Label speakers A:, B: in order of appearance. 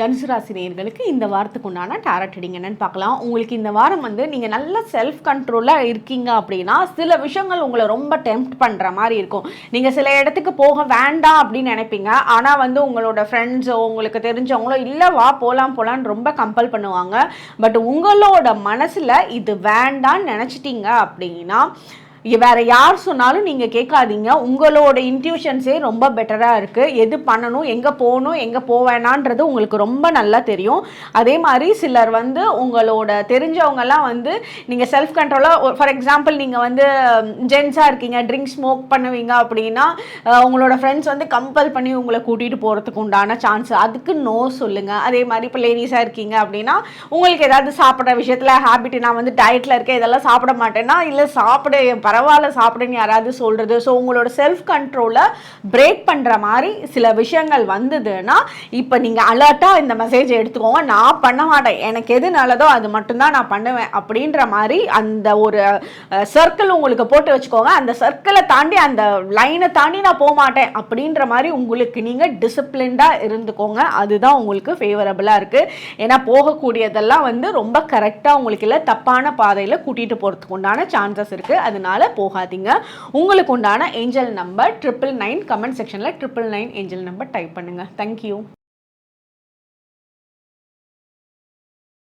A: தனுசு ராசி நேயர்களுக்கு இந்த வாரத்துக்கு உண்டான டேரட் ரீடிங் என்னன்னு பார்க்கலாம். உங்களுக்கு இந்த வாரம் வந்து நீங்கள் நல்ல செல்ஃப் கண்ட்ரோலாக இருக்கீங்க அப்படின்னா சில விஷயங்கள் உங்களை ரொம்ப டெம்ப்ட் பண்ணுற மாதிரி இருக்கும். நீங்கள் சில இடத்துக்கு போக வேண்டாம் அப்படின்னு நினைப்பீங்க. ஆனால் வந்து உங்களோட ஃப்ரெண்ட்ஸோ உங்களுக்கு தெரிஞ்சவங்களோ இல்லை வா போகலாம் போகலான்னு ரொம்ப கம்பல் பண்ணுவாங்க. பட் உங்களோட மனசில் இது வேண்டான்னு நினச்சிட்டீங்க அப்படின்னா வேற யார் சொன்னாலும் நீங்கள் கேட்காதீங்க. உங்களோட இன்ட்யூஷன்ஸே ரொம்ப பெட்டராக இருக்குது எது பண்ணணும் எங்கே போகணும் எங்கே போவேணான்றது உங்களுக்கு ரொம்ப நல்லா தெரியும். அதே மாதிரி சிலர் வந்து உங்களோட தெரிஞ்சவங்கெல்லாம் வந்து நீங்கள் செல்ஃப் கண்ட்ரோலாக ஃபார் எக்ஸாம்பிள் நீங்கள் வந்து ஜென்ஸாக இருக்கீங்க ட்ரிங்க் ஸ்மோக் பண்ணுவீங்க அப்படின்னா உங்களோட ஃப்ரெண்ட்ஸ் வந்து கம்பல் பண்ணி உங்களை கூட்டிகிட்டு போகிறதுக்கு உண்டான சான்ஸ் அதுக்கு நோ சொல்லுங்கள் அதே மாதிரி இப்போ லேடிஸாக இருக்கீங்க அப்படின்னா உங்களுக்கு ஏதாவது சாப்பிட்ற விஷயத்தில் ஹேபிட் நான் வந்து டயட்டில் இருக்கேன் இதெல்லாம் சாப்பிட மாட்டேன்னா இல்லை சாப்பிட பரவாயில்ல சாப்பிடுன்னு யாராவது சொல்கிறது ஸோ உங்களோட செல்ஃப் கண்ட்ரோலை பிரேக் பண்ணுற மாதிரி சில விஷயங்கள் வந்ததுன்னா இப்போ நீங்கள் அலர்ட்டாக இந்த மெசேஜ் எடுத்துக்கோங்க. நான் பண்ண மாட்டேன். எனக்கு எது நல்லதோ அது மட்டும்தான் நான் பண்ணுவேன் அப்படின்ற மாதிரி அந்த ஒரு சர்க்கிள் உங்களுக்கு போட்டு வச்சுக்கோங்க. அந்த சர்க்கிளை தாண்டி அந்த லைனை தாண்டி நான் போக மாட்டேன் அப்படின்ற மாதிரி உங்களுக்கு நீங்கள் டிசிப்ளின்டாக இருந்துக்கோங்க. அதுதான் உங்களுக்கு ஃபேவரபுளாக இருக்குது ஏன்னா போகக்கூடியதெல்லாம் வந்து ரொம்ப கரெக்டாக உங்களுக்கு இல்லை தப்பான பாதையில் கூட்டிகிட்டு போகிறதுக்கு உண்டான சான்சஸ் இருக்குது அதனால போகாதீங்க. உங்களுக்கு உண்டான angel number triple nine comment செக்ஷனில் triple nine angel number type பண்ணுங்கள் தேங்க்யூ